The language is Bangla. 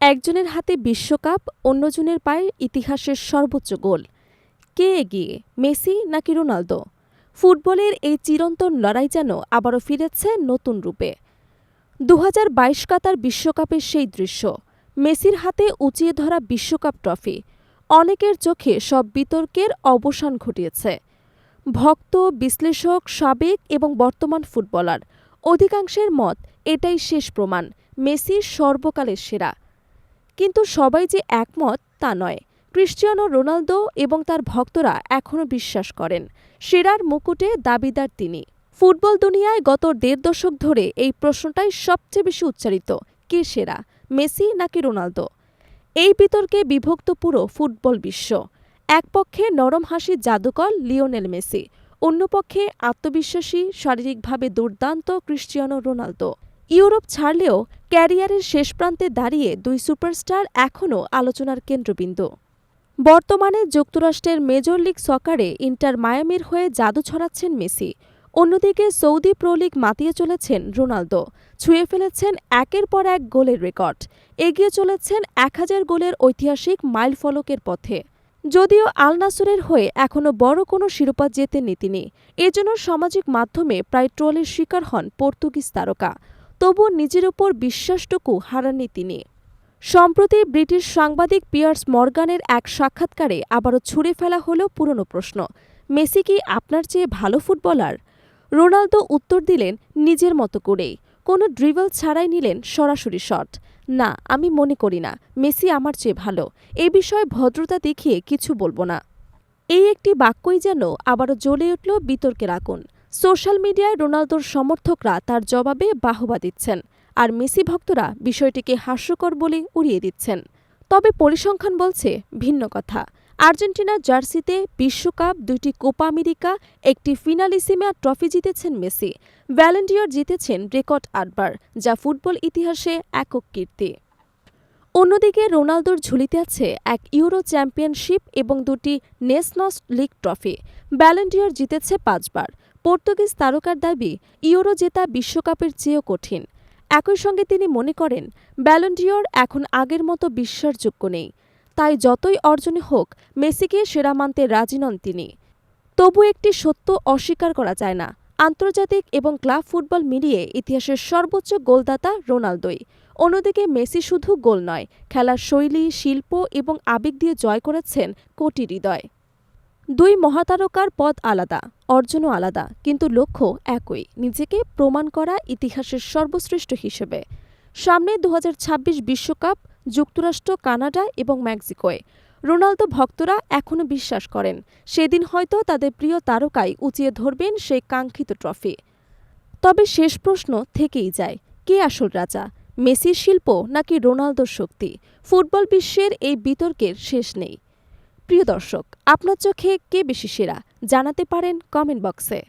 একজনের হাতে বিশ্বকাপ, অন্যজনের পায়ে ইতিহাসের সর্বোচ্চ গোল। কে এগিয়ে, মেসি নাকি রোনালদো? ফুটবলের এই চিরন্তন লড়াই যেন আবারও ফিরেছে নতুন রূপে। দু হাজার বাইশ কাতার বিশ্বকাপের সেই দৃশ্য, মেসির হাতে উঁচিয়ে ধরা বিশ্বকাপ ট্রফি, অনেকের চোখে সব বিতর্কের অবসান ঘটিয়েছে। ভক্ত, বিশ্লেষক, সাবেক এবং বর্তমান ফুটবলার, অধিকাংশের মত এটাই শেষ প্রমাণ মেসি সর্বকালের সেরা। কিন্তু সবাই যে একমত তা নয়। ক্রিশ্চিয়ানো রোনালদো এবং তার ভক্তরা এখনও বিশ্বাস করেন। সেরার মুকুটে দাবিদার তিনি। ফুটবল দুনিয়ায় গত দেড় দশক ধরে এই প্রশ্নটাই সবচেয়ে বেশি উচ্চারিত, কে সেরা, মেসি নাকি রোনালদো? এই বিতর্কে বিভক্ত পুরো ফুটবল বিশ্ব। এক পক্ষে নরম হাসির জাদুকর লিওনেল মেসি, অন্য পক্ষে আত্মবিশ্বাসী, শারীরিকভাবে দুর্দান্ত ক্রিশ্চিয়ানো রোনালদো। ইউরোপ ছাড়লেও ক্যারিয়ারের শেষ প্রান্তে দাঁড়িয়ে দুই সুপারস্টার এখনও আলোচনার কেন্দ্রবিন্দু। বর্তমানে যুক্তরাষ্ট্রের মেজর লিগ সকারে ইন্টার মায়ামির হয়ে জাদু ছড়াচ্ছেন মেসি। অন্যদিকে সৌদি প্রো লিগ মাতিয়ে চলেছেন রোনালদো। ছুঁয়ে ফেলেছেন একের পর এক গোলের রেকর্ড। এগিয়ে চলেছেন এক হাজার গোলের ঐতিহাসিক মাইল ফলকের পথে। যদিও আল নাসরের হয়ে এখনও বড় কোনো শিরোপা জেতেননি তিনি। এজন্য সামাজিক মাধ্যমে প্রায় ট্রোলের শিকার হন পর্তুগিজ তারকা। তবু নিজের ওপর বিশ্বাসটুকু হারাননি তিনি। সম্প্রতি ব্রিটিশ সাংবাদিক পিয়ার্স মর্গানের এক সাক্ষাৎকারে আবারও ছুঁড়ে ফেলা হলো পুরনো প্রশ্ন, মেসি কি আপনার চেয়ে ভালো ফুটবলার? রোনালদো উত্তর দিলেন, নিজের মতো করেই। কোনো ড্রিবল ছাড়াই নিলেন সরাসরি শট। না, আমি মনে করি না, মেসি আমার চেয়ে ভালো। এ বিষয়ে ভদ্রতা দেখিয়ে কিছু বলব না। এই একটি বাক্যই যেন আবারও জ্বলে উঠল বিতর্কের আগুন। সোশ্যাল মিডিয়ায় রোনালদোর সমর্থকরা তার জবাবে বাহবা দিচ্ছেন আর মেসি ভক্তরা বিষয়টিকে হাস্যকর বলে উড়িয়ে দিচ্ছেন। তবে পরিসংখ্যান বলছে, ভিন্ন কথা। আর্জেন্টিনার জার্সিতে বিশ্বকাপ, দুইটি কোপা আমেরিকা, একটি ফিনালিসিমা ট্রফি জিতেছেন মেসি। ভ্যালেন্টিয়ার জিতেছেন রেকর্ড আটবার, যা ফুটবল ইতিহাসে একক কীর্তি। অন্যদিকে রোনালদোর ঝুলিতে আছে এক ইউরো চ্যাম্পিয়নশিপ এবং দুটি নেসনস লিগ ট্রফি। ব্যালেন্ডিয়র জিতেছে পাঁচবার। পর্তুগিজ তারকার দাবি, ইউরো জেতা বিশ্বকাপের চেয়েও কঠিন। একই সঙ্গে তিনি মনে করেন ব্যালন্ডিয়র এখন আগের মতো বিশ্বাসযোগ্য নেই। তাই যতই অর্জনে হোক, মেসিকে সেরা মানতে রাজি নন তিনি। তবু একটি সত্য অস্বীকার করা যায় না। আন্তর্জাতিক এবং ক্লাব ফুটবল মিলিয়ে ইতিহাসের সর্বোচ্চ গোলদাতা রোনালদোই। অন্যদিকে মেসি শুধু গোল নয়, খেলার শৈলী, শিল্প এবং আবেগ দিয়ে জয় করেছেন কোটি হৃদয়। দুই মহাতারকার পদ আলাদা, অর্জনও আলাদা, কিন্তু লক্ষ্য একই, নিজেকে প্রমাণ করা ইতিহাসের সর্বশ্রেষ্ঠ হিসেবে। সামনে দু বিশ্বকাপ, যুক্তরাষ্ট্র, কানাডা এবং মেক্সিকোয়। রোনালদো ভক্তরা এখনও বিশ্বাস করেন, সেদিন হয়তো তাদের প্রিয় তারকাই উঁচিয়ে ধরবেন সেই কাঙ্ক্ষিত ট্রফি। তবে শেষ প্রশ্ন থেকেই যায়, কে আসল রাজা, মেসির শিল্প নাকি রোনালদোর শক্তি? ফুটবল বিশ্বের এই বিতর্কের শেষ নেই। প্রিয় দর্শক আপনার চোখে কে বেশি সেরা? জানাতে পারেন কমেন্ট বক্সে